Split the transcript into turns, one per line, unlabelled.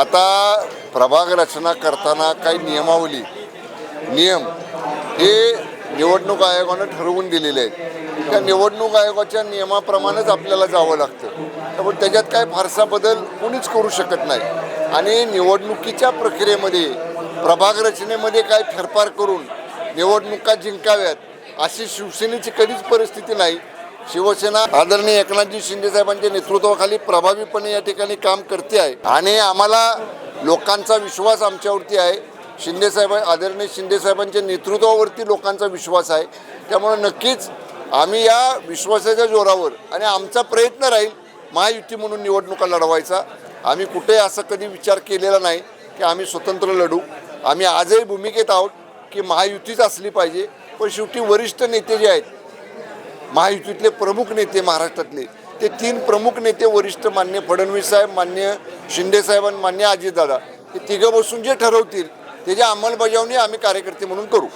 आता प्रभाग रचना करताना काही नियमावली नियम हे निवडणूक आयोगानं ठरवून दिलेले आहेत. त्या निवडणूक आयोगाच्या नियमाप्रमाणेच आपल्याला जावं लागतं. त्यामुळे त्याच्यात काय फारसा बदल कोणीच करू शकत नाही. आणि निवडणुकीच्या प्रक्रियेमध्ये प्रभाग रचनेमध्ये काय फेरफार करून निवडणुका जिंकाव्यात अशी शिवसेनेची कधीच परिस्थिती नाही. शिवसेना आदरणीय एकनाथजी शिंदे साहेबांच्या नेतृत्वाखाली प्रभावीपणे या ठिकाणी काम करते आहे. आणि आम्हाला लोकांचा विश्वास आमच्यावरती आहे. शिंदे साहेब आदरणीय शिंदे साहेबांच्या नेतृत्वावरती लोकांचा विश्वास आहे. त्यामुळे नक्कीच आम्ही या विश्वासाच्या जोरावर आणि आमचा प्रयत्न राहील महायुती म्हणून निवडणुका लढवायचा. आम्ही कुठे असं कधी विचार केलेला नाही की आम्ही स्वतंत्र लढू. आम्ही आजही भूमिकेत आहोत की महायुतीच असली पाहिजे. पण शेवटी वरिष्ठ नेते जे आहेत महायुतीतले प्रमुख नेते महाराष्ट्रातले. ते तीन प्रमुख नेते वरिष्ठ मान्य फडणवीस साहेब मान्य शिंदेसाहेब आणि मान्य अजितदादा हे तिघं बसून जे ठरवतील त्याची अंमलबजावणी आम्ही कार्यकर्ते म्हणून करू.